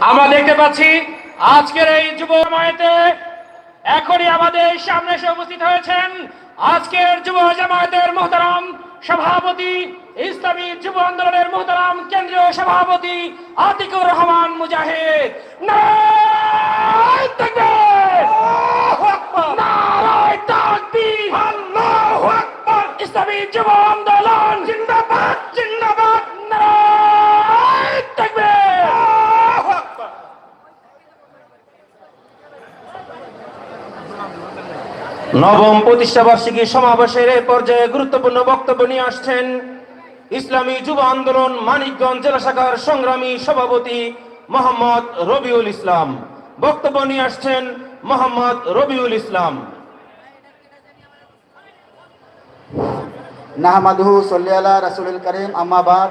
আমরা দেখতে পাচ্ছি আজকের এই যুব জামায়াতে এখনই আমাদের সামনে এসে উপস্থিত হয়েছেন আজকের যুব জামায়াতের মোহতারাম সভাপতি, ইসলামী যুব আন্দোলনের মোহতারাম কেন্দ্রীয় সভাপতি আতিকুর রহমান মুজাহিদ! ইসলামী যুব আন্দোলন! জিন্দাবাদ! জিন্দাবাদ নারায় তাকবীর! নবম প্রতিষ্ঠা বার্ষিকী সমাবেশের এই পর্যায়ে গুরুত্বপূর্ণ বক্তব্য নিয়ে আসছেন ইসলামী যুব আন্দোলন মানিকগঞ্জ জেলা শাখার সংগ্রামী সভাপতি মোহাম্মদ রবিউল ইসলাম। বক্তব্য নিয়ে আসছেন মোহাম্মদ রবিউল ইসলাম। নাহমাদুহু সল্লি আলা রাসুলুল করিম আম্মাবাদ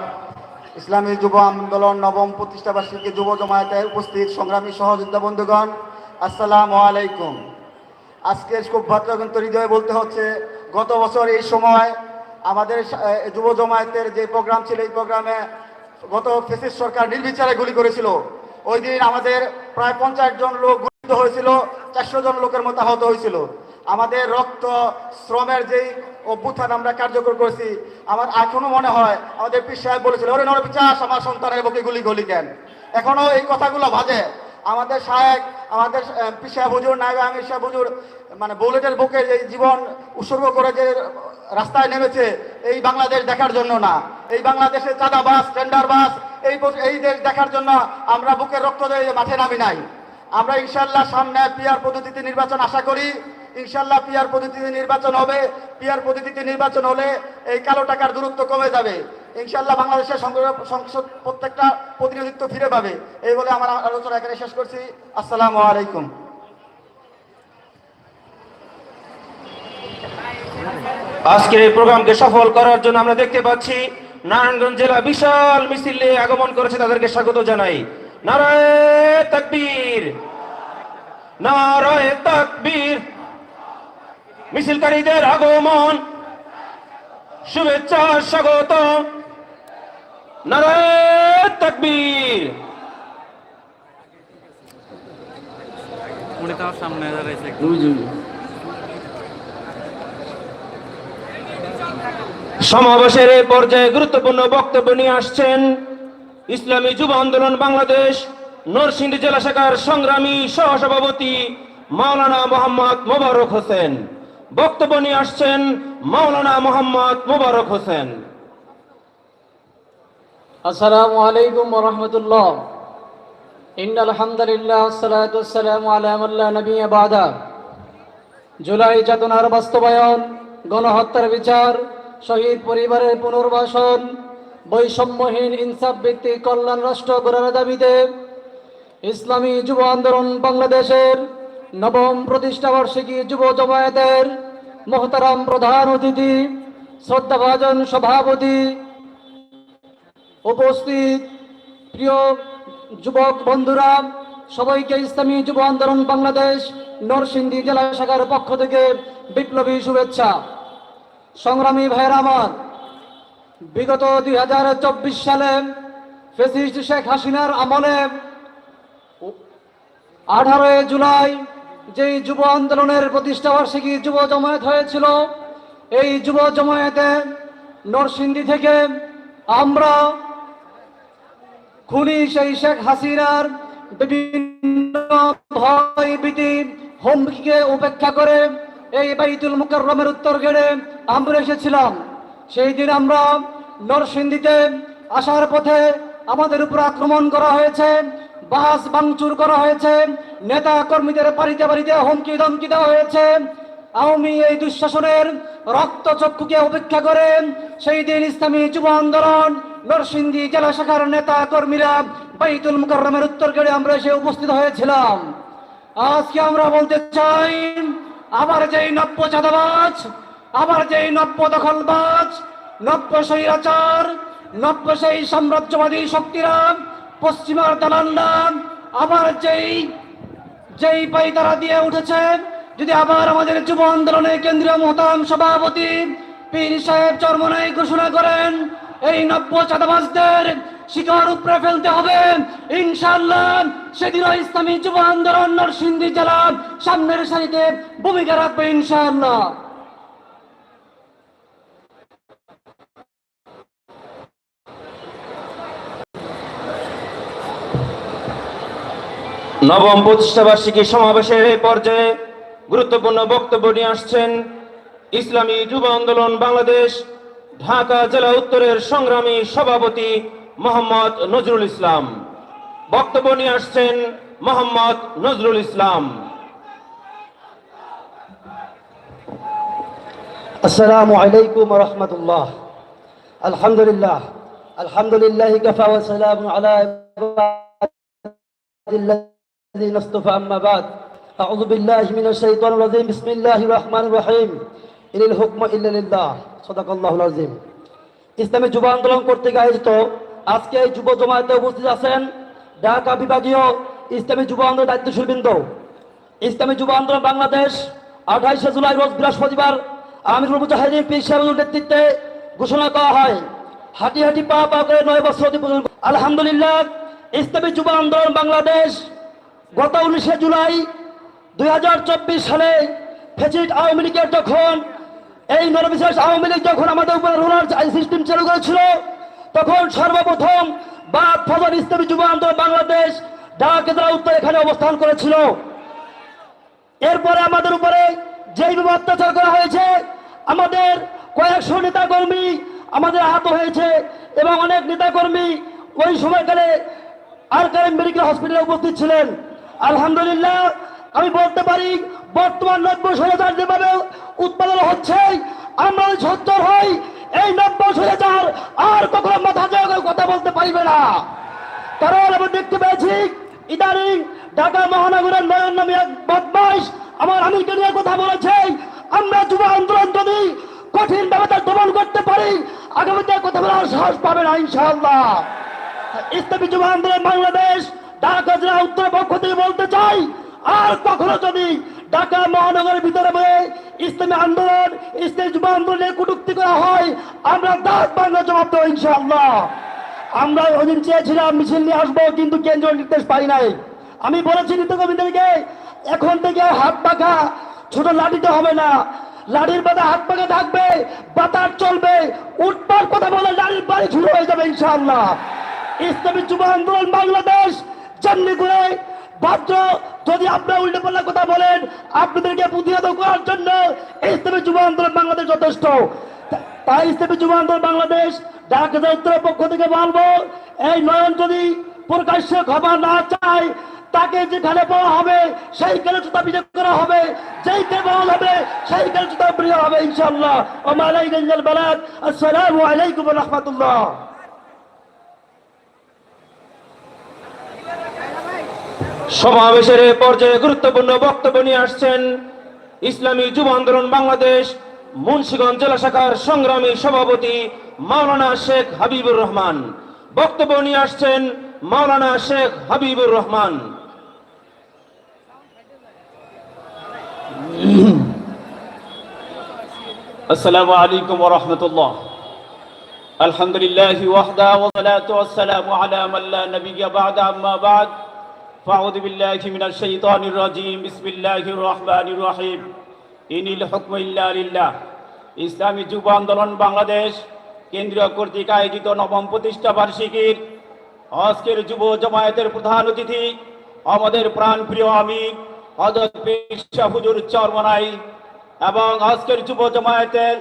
ইসলামী যুব আন্দোলন নবম প্রতিষ্ঠা বার্ষিকী যুব জমায়েতে উপস্থিত সংগ্রামী সহযোদ্ধা বন্ধুগণ, আসসালামু আলাইকুম। আজকে খুব ভদ্রগন্ত হৃদয়ে বলতে হচ্ছে, গত বছর এই সময় আমাদের যুব জমায়েতের যে প্রোগ্রাম ছিল, এই প্রোগ্রামে গত ফেসিস সরকার নির্বিচারে গুলি করেছিল। ওই দিন আমাদের প্রায় পঞ্চাশ জন লোক গুলিত হয়েছিল, চারশো জন লোকের মতো আহত হয়েছিল। আমাদের রক্ত, শ্রমের যেই অভ্যুত্থান আমরা কার্যকর করেছি, আমার এখনও মনে হয় আমাদের পীর সাহেব বলেছিল, ওরে নর চাষ আমার সন্তানের বুকে গুলি গুলি কেন? এখনও এই কথাগুলো বাজে। আমাদের সাহেব আমাদের সাহেব হুজুর, নায়ক আমির সাহেব হুজুর মানে বুলেটের বুকে যে জীবন উৎসর্গ করে যে রাস্তায় নেমেছে, এই বাংলাদেশ দেখার জন্য না। এই বাংলাদেশে চাঁদা বাস টেন্ডার বাস এই এই দেশ দেখার জন্য আমরা বুকের রক্ত দিয়ে মাঠে নামি নাই। আমরা ইনশাল্লাহ সামনে পিয়ার পদ্ধতিতে নির্বাচন আশা করি। ইনশাল্লাহ পিয়ার পদ্ধতিতে নির্বাচন হবে। পিয়ার পদ্ধতিতে নির্বাচন হলে এই কালো টাকার দূরত্ব কমে যাবে। ইনশাল্লাহ বাংলাদেশের সংগ্রহ- সংসদ প্রত্যেকটা প্রতিনিধিত্ব ফিরে পাবে। এই বলে আমার আলোচনা এখানে শেষ করছি। আসসালামু আলাইকুম। আজকের এই প্রোগ্রামকে সফল করার জন্য আমরা দেখতে পাচ্ছি, নারায়ণগঞ্জ জেলা বিশাল মিছিলে আগমন করেছে তাদেরকে স্বাগত জানাই। নারায় তাকবীর। নারায় তাকবীর। মিছিলকারীদের আগমন। শুভেচ্ছা, স্বাগত। তাকবীর। উনি তো সামনে দাঁড়াইছে সমাবেশের এই পর্যায়ে গুরুত্বপূর্ণ বক্তব্য নিয়ে আসছেন ইসলামী যুব আন্দোলন বাংলাদেশ নরসিংদী জেলা শাখার সংগ্রামী সহসভাপতি মাওলানা মোহাম্মদ মোবারক হোসেন। বক্তব্য নিয়ে আসছেন মাওলানা মোহাম্মদ মোবারক হোসেন। আসসালামু আলাইকুম রহমতুল্লাহ। ইন্না আলহামদুলিল্লাহ সালাতাম আলহামুল্লাহ নবী বাদা। জুলাই চেতনার বাস্তবায়ন, গণহত্যার বিচার, শহীদ পরিবারের পুনর্বাসন, বৈষম্যহীন ইনসাফ ভিত্তিক কল্যাণ রাষ্ট্র গড়ার দাবিতে ইসলামী যুব আন্দোলন বাংলাদেশের নবম প্রতিষ্ঠাবার্ষিকী যুব জমায়েতের মোহতারাম প্রধান অতিথি, শ্রদ্ধাভাজন সভাপতি উপস্থিত প্রিয় যুবক বন্ধুরা, সবাইকে ইসলামী যুব আন্দোলন বাংলাদেশ নরসিংদী জেলা শাখার পক্ষ থেকে বিপ্লবী শুভেচ্ছা। সংগ্রামী ভাইয়ের আমার, বিগত দুই হাজার চব্বিশ সালে ফেসিস্ট শেখ হাসিনার আমলে আঠারোই জুলাই যেই যুব আন্দোলনের প্রতিষ্ঠা বার্ষিকী যুব জমায়েত হয়েছিল, এই যুব জমায়েতে নরসিংদী থেকে আমরা খুনি সেই শেখ হাসিনার বিভিন্ন ভয় ভীতি, হুমকিকে উপেক্ষা করে এই বাইতুল মুকাররমের উত্তর গেড়ে আমরা এসেছিলাম। সেই দিন আমরা নরসিংদীতে আসার পথে আমাদের উপর আক্রমণ করা হয়েছে, বাস ভাঙচুর করা হয়েছে নেতা কর্মীদের বাড়িতে বাড়িতে হুমকি ধমকি দেওয়া হয়েছে। আওয়ামী এই দুঃশাসনের রক্ত চক্ষুকে উপেক্ষা করে সেই দিন ইসলামী যুব আন্দোলন নরসিংদী জেলা শাখার নেতা কর্মীরা বাইতুল মুকাররমের উত্তর গেড়ে আমরা এসে উপস্থিত হয়েছিলাম। আজকে আমরা বলতে চাই, আবার যেই নব্য চাঁদাবাজ, আবার যেই নব্য দখলবাজ, নব্য স্বৈরাচার, নব্য সেই সাম্রাজ্যবাদী শক্তিরা, পশ্চিমার দালান্ডা আবার যেই যেই পাই তারা দিয়ে উঠেছে, যদি আবার আমাদের যুব আন্দোলনের কেন্দ্রীয় মহতাম সভাপতি পীর সাহেব চরমনাই ঘোষণা করেন এই নব্য চাঁদাবাজদের শিকার উপরে ফেলতে হবে। ইনশাল্লাহ সেদিন ইসলামী যুব আন্দোলন নরসিংদী জেলা সামনের সারিতে ভূমিকা রাখবে ইনশাআল্লাহ। নবম প্রতিষ্ঠাবার্ষিকী সমাবেশের এই পর্যায়ে গুরুত্বপূর্ণ বক্তব্য নিয়ে আসছেন ইসলামী যুব আন্দোলন বাংলাদেশ ঢাকা জেলা উত্তরের সংগ্রামী সভাপতি মোহাম্মদ নজরুল ইসলাম। বক্তব্য নিয়ে আসছেন মোহাম্মদ নজরুল ইসলাম। আসসালামু আলাইকুম রহমতুল্লাহ। আলহামদুলিল্লাহ। আলহামদুলিল্লাহ কাফা ওয়া সালামু আলা ইবাদিল্লাযী নাসতাফা আম্মা বাদ আউযু বিল্লাহি মিনাশ শাইতানির ইলিল হুকম ইল্লাহ সদাকল্লাহুল আজিম ইসলামী যুব আন্দোলন কর্তৃক আয়োজিত আজকে এই যুব জমায়েতে উপস্থিত আছেন ঢাকা বিভাগীয় ইসলামী যুব আন্দোলন দায়িত্বশীলবৃন্দ। ইসলামী যুব আন্দোলন বাংলাদেশ, আঠাইশে জুলাই রোজ বৃহস্পতিবার আমিরুল মুজাহিদিন পীর সাহেবের নেতৃত্বে ঘোষণা করা হয়। হাঁটি হাঁটি পা পা করে নয় বছর অতিপূরণ আলহামদুলিল্লাহ, ইসলামী যুব আন্দোলন বাংলাদেশ গত উনিশে জুলাই দুই হাজার চব্বিশ সালে ফেসিড আওয়ামী লীগের যখন এই নরবিশেষ আওয়ামী লীগ যখন আমাদের উপরে রুলার সিস্টেম চালু করেছিল, তখন সর্বপ্রথম বাদ ফজর ইসলামী যুব আন্দোলন বাংলাদেশ জেলা উত্তর এখানে অবস্থান করেছিল। এরপরে আমাদের উপরে যেইভাবে অত্যাচার করা হয়েছে, আমাদের কয়েকশো নেতাকর্মী আমাদের আহত হয়েছে এবং অনেক নেতাকর্মী ওই সময়কালে আর কারেম মেডিকেল হসপিটালে উপস্থিত ছিলেন। আলহামদুলিল্লাহ, আমি বলতে পারি বর্তমান নব্বই হাজার যেভাবে উৎপাদন হচ্ছে, আমরা সচ্চর হই, এই নব্বই হাজার আর কখনো মাথা কথা বলতে পারবে না। কারণ আমি দেখতে পেয়েছি, ইদানিং ঢাকা মহানগরের নয়ন নামে এক বদমাইশ আমার আমিরকে নিয়ে কথা বলেছে, আমরা যুব আন্দোলন যদি কঠিন তার দমন করতে পারি, আগামীতে কথা বলার সাহস পাবে না ইনশাআল্লাহ। ইসলামী যুব আন্দোলন বাংলাদেশ, ঢাকা জেলা উত্তর পক্ষ থেকে বলতে চাই আর কখনো যদি ঢাকা মহানগরের ভিতরে বলে ইসলামী আন্দোলন, ইসলামী যুব আন্দোলনের কটুক্তি করা হয়, আমরা দাঁত বাংলা জবাব দেবো ইনশাআল্লাহ। আমরা ওদিন চেয়েছিলাম, মিছিল নিয়ে আসব, কিন্তু কেন্দ্রীয় নির্দেশ পাই নাই। আমি বলেছি নেতাকর্মীদেরকে এখন থেকে হাত পাখা ছোট লাঠিতে হবে না। লাঠির বাদা হাত পাখা থাকবে বাতার চলবে, উঠবার কথা বলে লাঠির বাড়ি শুরু হয়ে যাবে ইনশাআল্লাহ। ইসলামী যুব আন্দোলন বাংলাদেশ করে ভদ্র যদি আপনারা উল্টো পাল্টা কথা বলেন, আপনাদেরকে প্রতিহত করার জন্য ইসলামী যুব আন্দোলন বাংলাদেশ যথেষ্ট। তাই ইসলামী যুব আন্দোলন বাংলাদেশ ঢাকা উত্তরের পক্ষ থেকে বলব, এই নয়ন যদি প্রকাশ্যে ক্ষমা না চায়, তাকে যেখানে পাওয়া হবে, সেইখানে জুতা বিজয় করা হবে, যেইখানে পাওয়া হবে, সেইখানে জুতা প্রিয় হবে, ইনশাআল্লাহ। ওমালাই গঞ্জাল বালাদ। আসসালামু আলাইকুম রহমতুল্লাহ। সমাবেশের এ পর্যায়ে গুরুত্বপূর্ণ বক্তব্য নিয়ে আসছেন ইসলামী যুব আন্দোলন বাংলাদেশ, মুন্সীগঞ্জ জেলা শাখার সংগ্রামী সভাপতি মাওলানা শেখ হাবিবুর রহমান। বক্তব্য নিয়ে আসছেন মাওলানা শেখ হাবিবুর রহমান। আসসালামু আলাইকুম ওয়া রাহমাতুল্লাহ। আলহামদুলিল্লাহি ওয়াহদা ওয়া সালাতু ওয়া সালামু আলা মান লা নাবিয়্যা বা'দা আম্মা فأعوذ بالله من الشيطان الرجيم بسم الله الرحمن الرحيم إن الحكم إلا لله ইসলামী যুব আন্দোলন বাংলাদেশ কেন্দ্রীয় কর্তৃক আয়োজিত নবম প্রতিষ্ঠা বার্ষিকীর আজকের যুব জমায়েতের প্রধান অতিথি আমাদের প্রাণপ্রিয় আমি হজরত পীর শাহ হুজুর চরমনাই এবং আজকের যুব জমায়েতের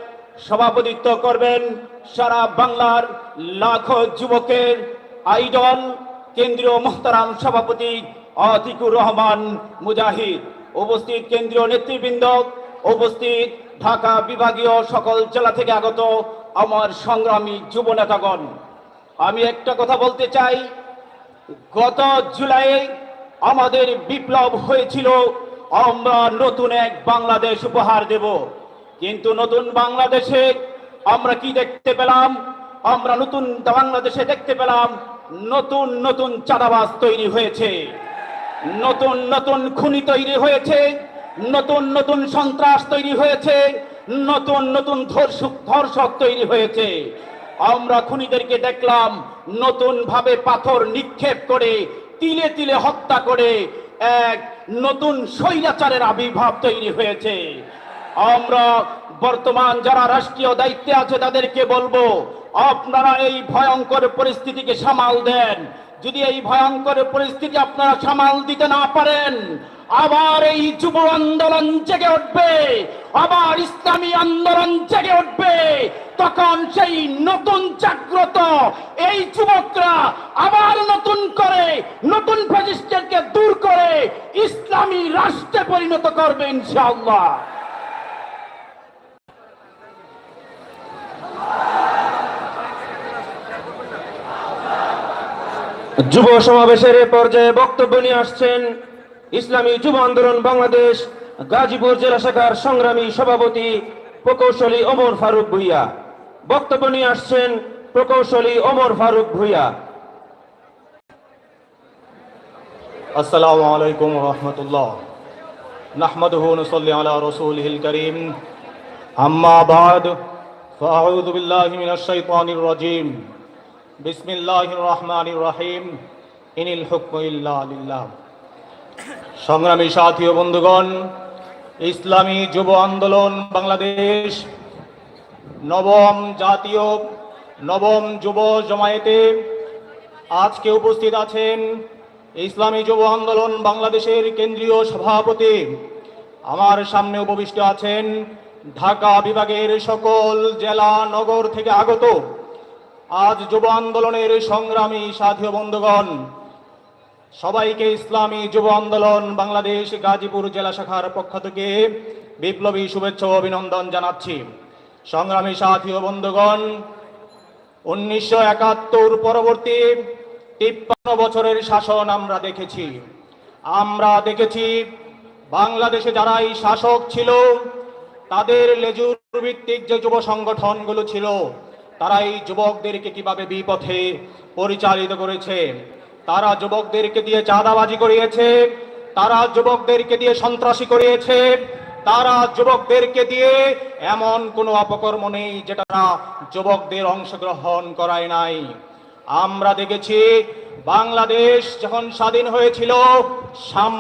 সভাপতিত্ব করবেন সারা বাংলার লাখো যুবকের আইডল কেন্দ্রীয় মোহতারাম সভাপতি আতিকুর রহমান মুজাহিদ। উপস্থিত কেন্দ্রীয় নেতৃবৃন্দ, উপস্থিত ঢাকা বিভাগীয় সকল জেলা থেকে আগত আমার সংগ্রামী যুব নেতাগণ। আমি একটা কথা বলতে চাই, গত জুলাইয়ে আমাদের বিপ্লব হয়েছিল, আমরা নতুন এক বাংলাদেশ উপহার দেব। কিন্তু নতুন বাংলাদেশে আমরা কি দেখতে পেলাম? আমরা নতুন বাংলাদেশে দেখতে পেলাম, নতুন নতুন চাঁদাবাজ তৈরি হয়েছে। নতুন নতুন খুনি তৈরি হয়েছে, নতুন নতুন সন্ত্রাস তৈরি হয়েছে, নতুন নতুন ধর্ষক তৈরি হয়েছে। আমরা খুনিদেরকে দেখলাম নতুন ভাবে পাথর নিক্ষেপ করে, তিলে তিলে হত্যা করে এক নতুন স্বৈরাচারের আবির্ভাব তৈরি হয়েছে। আমরা বর্তমান যারা রাষ্ট্রীয় দায়িত্বে আছে তাদেরকে বলব, আপনারা এই ভয়ঙ্কর পরিস্থিতিকে সামাল দেন। যদি এই ভয়ঙ্কর পরিস্থিতি আপনারা সামাল দিতে না পারেন, আবার এই যুব আন্দোলন জেগে উঠবে, আবার ইসলামী আন্দোলন জেগে উঠবে, তখন সেই নতুন জাগ্রত এই যুবকরা আবার নতুন করে নতুন ফ্যাসিস্টদেরকে দূর করে ইসলামী রাষ্ট্রে পরিণত করবে ইনশাআল্লাহ। যুব সমাবেশের পর্যায়ে বক্তব্য নিয়ে আসছেন ইসলামী যুব আন্দোলন বাংলাদেশ, গাজীপুর জেলা শাখার সংগ্রামী সভাপতি প্রকৌশলী ওমর ফারুক ভুইয়া। বক্তব্য নিয়ে আসছেন প্রকৌশলী ওমর ফারুক ভুইয়া। আসসালামু আলাইকুম রহমতুল্লাহ। নাহমাদুহু নুসাল্লি আলা রাসূলিহিল কারীম। আম্মা বাদ, ফাআউযু বিল্লাহি মিনাশ শাইতানির রাজীম। বিসমিল্লাহ রহমান রহিম ইনিল হুকমিল্লাহ সংগ্রামী সাথী ও বন্ধুগণ, ইসলামী যুব আন্দোলন বাংলাদেশ নবম জাতীয় নবম যুব জমায়েতে আজকে উপস্থিত আছেন ইসলামী যুব আন্দোলন বাংলাদেশের কেন্দ্রীয় সভাপতি। আমার সামনে উপবিষ্ট আছেন ঢাকা বিভাগের সকল জেলা নগর থেকে আগত আজ যুব আন্দোলনের সংগ্রামী সাথী বন্ধুগণ, সবাইকে ইসলামী যুব আন্দোলন বাংলাদেশ গাজীপুর জেলা শাখার পক্ষ থেকে বিপ্লবী শুভেচ্ছা অভিনন্দন জানাচ্ছি। সংগ্রামী সাথী বন্ধুগণ, উনিশশো একাত্তর পরবর্তী তিপ্পান্ন বছরের শাসন আমরা দেখেছি। আমরা দেখেছি, বাংলাদেশে যারা এই শাসক ছিল, তাদের লেজুর ভিত্তিক যে যুব সংগঠনগুলো ছিল তারা এই যুবকদেরকে কীভাবে বিপথে পরিচালিত করেছে? তারা যুবকদেরকে দিয়ে চাঁদাবাজি করিয়েছে, তারা যুবকদেরকে দিয়ে সন্ত্রাসী করিয়েছে, তারা যুবকদেরকে দিয়ে এমন কোনো অপকর্ম নেই যেটা যুবকদের অংশগ্রহণ করায় নাই। আমরা দেখেছি বাংলাদেশ যখন স্বাধীন হয়েছিল, সাম